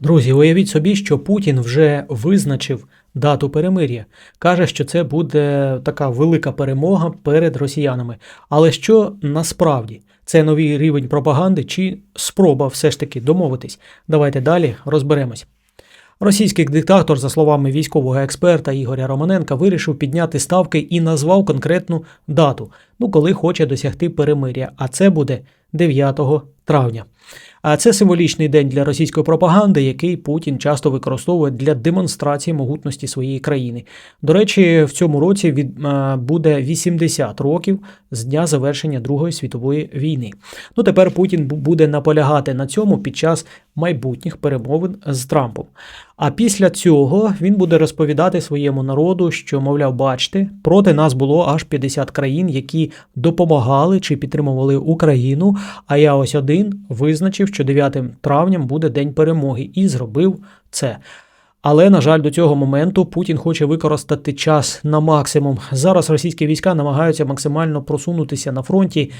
Друзі, уявіть собі, що Путін вже визначив дату перемир'я. Каже, що це буде така велика перемога перед росіянами. Але що насправді? Це новий рівень пропаганди чи спроба все ж таки домовитись? Давайте далі розберемось. Російський диктатор, за словами військового експерта Ігоря Романенка, вирішив підняти ставки і назвав конкретну дату, ну коли хоче досягти перемиря. А це буде 9 травня. А це символічний день для російської пропаганди, який Путін часто використовує для демонстрації могутності своєї країни. До речі, в цьому році від буде 80 років з дня завершення Другої світової війни. Ну тепер Путін буде наполягати на цьому під час майбутніх перемовин з Трампом. А після цього він буде розповідати своєму народу, що, мовляв, бачите, проти нас було аж 50 країн, які допомагали чи підтримували Україну. А я ось один визначив, що 9 травням буде день перемоги, і зробив це. Але, на жаль, до цього моменту Путін хоче використати час на максимум. Зараз російські війська намагаються максимально просунутися на фронті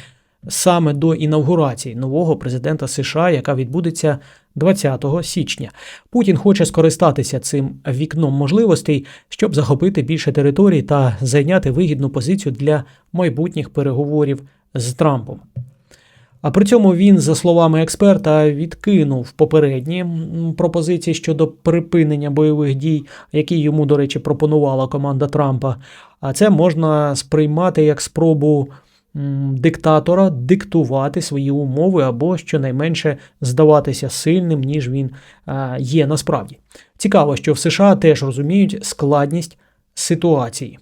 саме до інавгурації нового президента США, яка відбудеться 20 січня. Путін хоче скористатися цим вікном можливостей, щоб захопити більше територій та зайняти вигідну позицію для майбутніх переговорів з Трампом. А при цьому він, за словами експерта, відкинув попередні пропозиції щодо припинення бойових дій, які йому, до речі, пропонувала команда Трампа. А це можна сприймати як спробу диктатора диктувати свої умови або щонайменше здаватися сильним, ніж він є насправді. Цікаво, що в США теж розуміють складність ситуації.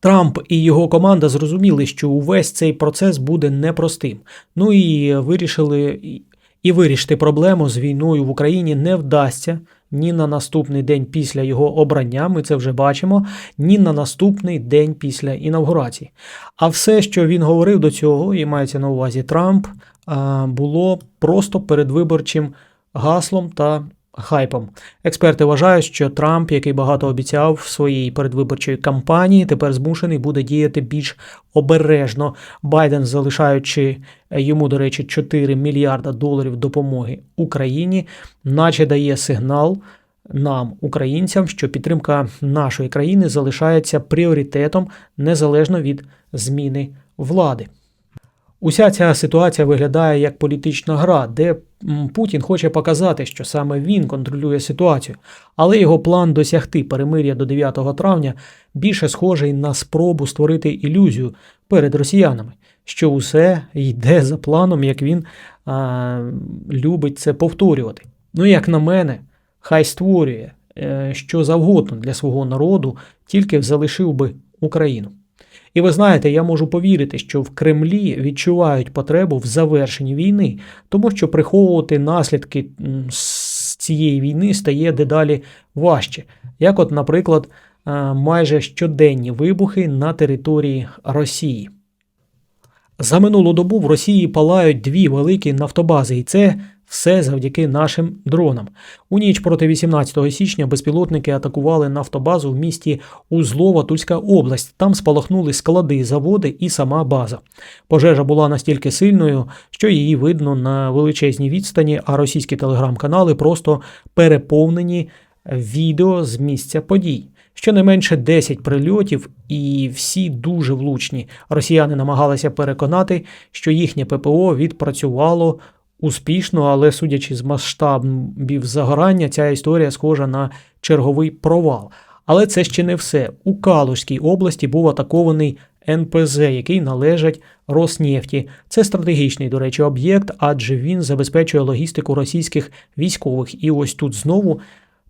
Трамп і його команда зрозуміли, що увесь цей процес буде непростим. Ну і вирішили і- і вирішити проблему з війною в Україні не вдасться ні на наступний день після його обрання, ми це вже бачимо, ні на наступний день після інавгурації. А все, що він говорив до цього, і мається на увазі Трамп, було просто передвиборчим гаслом та хайпом. Експерти вважають, що Трамп, який багато обіцяв в своїй передвиборчій кампанії, тепер змушений буде діяти більш обережно. Байден, залишаючи йому, до речі, 4 мільярда доларів допомоги Україні, наче дає сигнал. Нам, українцям, що підтримка нашої країни залишається пріоритетом незалежно від зміни влади. Уся ця ситуація виглядає як політична гра, де Путін хоче показати, що саме він контролює ситуацію, але його план досягти перемир'я до 9 травня більше схожий на спробу створити ілюзію перед росіянами, що усе йде за планом, як він а, любить це повторювати. Ну, як на мене, хай створює е, що завгодно для свого народу, тільки залишив би Україну. І ви знаєте, я можу повірити, що в Кремлі відчувають потребу в завершенні війни, тому що приховувати наслідки з цієї війни стає дедалі важче. Як, от, наприклад, е, майже щоденні вибухи на території Росії. За минулу добу в Росії палають дві великі нафтобази, і це все завдяки нашим дронам. У ніч проти 18 січня безпілотники атакували нафтобазу в місті Узлова, Тульська область. Там спалахнули склади, заводи і сама база. Пожежа була настільки сильною, що її видно на величезній відстані, а російські телеграм-канали просто переповнені відео з місця подій. Щонайменше 10 прильотів, і всі дуже влучні. Росіяни намагалися переконати, що їхнє ППО відпрацювало успішно, але судячи з масштабів загорання, ця історія схожа на черговий провал. Але це ще не все. У Калузькій області був атакований НПЗ, який належить Роснефті. Це стратегічний, до речі, об'єкт, адже він забезпечує логістику російських військових. І ось тут знову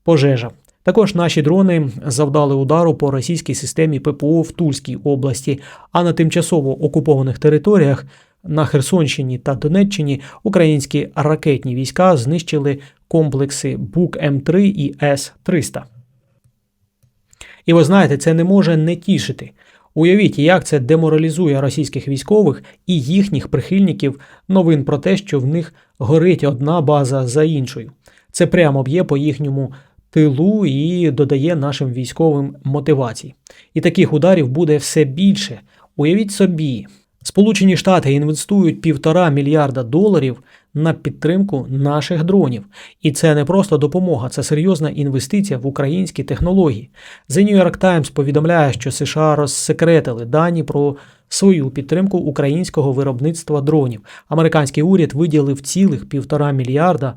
пожежа. Також наші дрони завдали удару по російській системі ППО в Тульській області, а на тимчасово окупованих територіях на Херсонщині та Донеччині українські ракетні війська знищили комплекси Бук М3 і С-300. І ви знаєте, це не може не тішити. Уявіть, як це деморалізує російських військових і їхніх прихильників новин про те, що в них горить одна база за іншою. Це прямо б'є по їхньому тилу і додає нашим військовим мотивацій. І таких ударів буде все більше. Уявіть собі, Сполучені Штати інвестують півтора мільярда доларів на підтримку наших дронів. І це не просто допомога, це серйозна інвестиція в українські технології. The New York Times повідомляє, що США розсекретили дані про свою підтримку українського виробництва дронів. Американський уряд виділив цілих півтора мільярда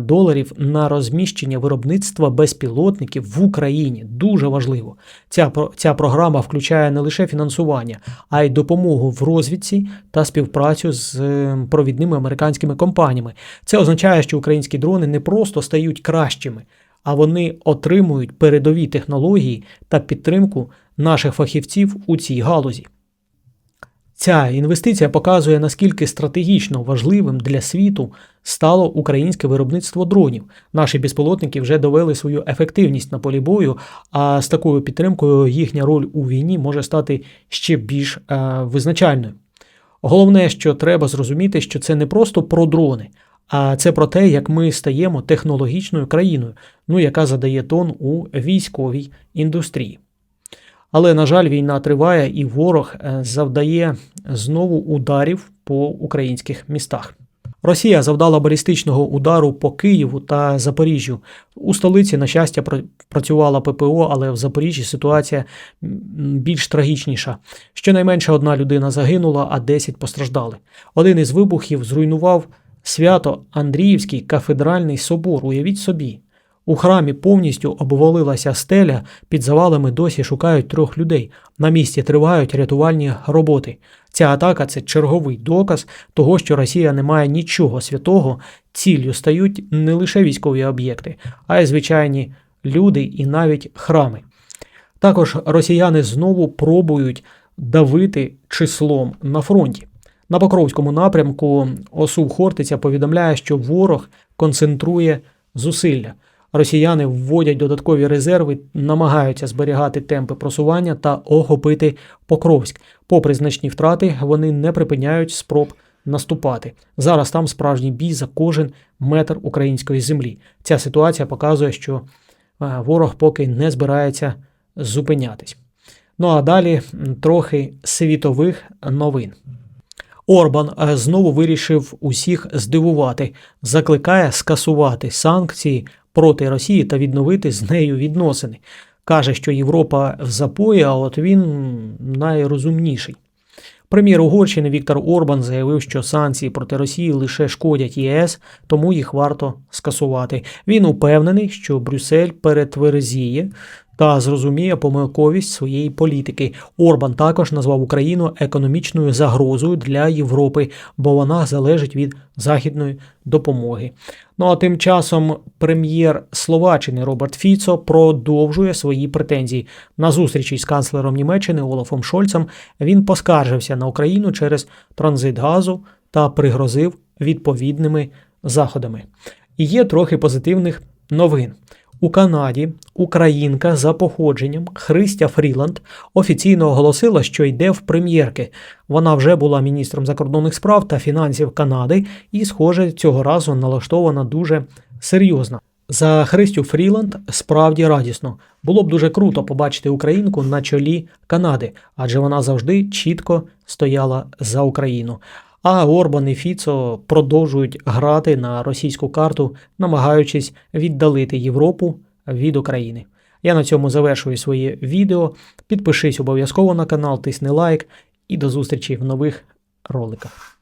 доларів на розміщення виробництва безпілотників в Україні. Дуже важливо. Ця, ця програма включає не лише фінансування, а й допомогу в розвідці та співпрацю з е, провідними американськими компаніями. Це означає, що українські дрони не просто стають кращими, а вони отримують передові технології та підтримку наших фахівців у цій галузі. Ця інвестиція показує, наскільки стратегічно важливим для світу стало українське виробництво дронів. Наші безпілотники вже довели свою ефективність на полі бою, а з такою підтримкою їхня роль у війні може стати ще більш е, визначальною. Головне, що треба зрозуміти, що це не просто про дрони, а це про те, як ми стаємо технологічною країною, ну яка задає тон у військовій індустрії. Але, на жаль, війна триває, і ворог е, завдає знову ударів по українських містах. Росія завдала балістичного удару по Києву та Запоріжжю. У столиці, на щастя, працювала ППО, але в Запоріжжі ситуація більш трагічніша. Щонайменше одна людина загинула, а 10 постраждали. Один із вибухів зруйнував свято Андріївський кафедральний собор. Уявіть собі. У храмі повністю обвалилася стеля, під завалами досі шукають трьох людей. На місці тривають рятувальні роботи. Ця атака це черговий доказ того, що Росія не має нічого святого, ціллю стають не лише військові об'єкти, а й звичайні люди і навіть храми. Також росіяни знову пробують давити числом на фронті. На Покровському напрямку ОСУ Хортиця повідомляє, що ворог концентрує зусилля. Росіяни вводять додаткові резерви, намагаються зберігати темпи просування та охопити Покровськ. Попри значні втрати, вони не припиняють спроб наступати. Зараз там справжній бій за кожен метр української землі. Ця ситуація показує, що е, ворог поки не збирається зупинятись. Ну а далі трохи світових новин. Орбан е, знову вирішив усіх здивувати, закликає скасувати санкції проти Росії та відновити з нею відносини. Каже, що Європа в запої, а от він найрозумніший. Прем'єр Угорщини Віктор Орбан заявив, що санкції проти Росії лише шкодять ЄС, тому їх варто скасувати. Він упевнений, що Брюссель перетверзіє та зрозуміє помилковість своєї політики. Орбан також назвав Україну економічною загрозою для Європи, бо вона залежить від західної допомоги. Ну а тим часом прем'єр Словаччини Роберт Фіцо продовжує свої претензії. На зустрічі з канцлером Німеччини Олафом Шольцем він поскаржився на Україну через транзит газу та пригрозив відповідними заходами. І є трохи позитивних новин. У Канаді українка за походженням Христя Фріланд офіційно оголосила, що йде в прем'єрки. Вона вже була міністром закордонних справ та фінансів Канади і, схоже, цього разу налаштована дуже серйозно. За Христю Фріланд справді радісно. Було б дуже круто побачити українку на чолі Канади, адже вона завжди чітко стояла за Україну. А Орбан і Фіцо продовжують грати на російську карту, намагаючись віддалити Європу від України. Я на цьому завершую своє відео. Підпишись обов'язково на канал, тисни лайк і до зустрічі в нових роликах.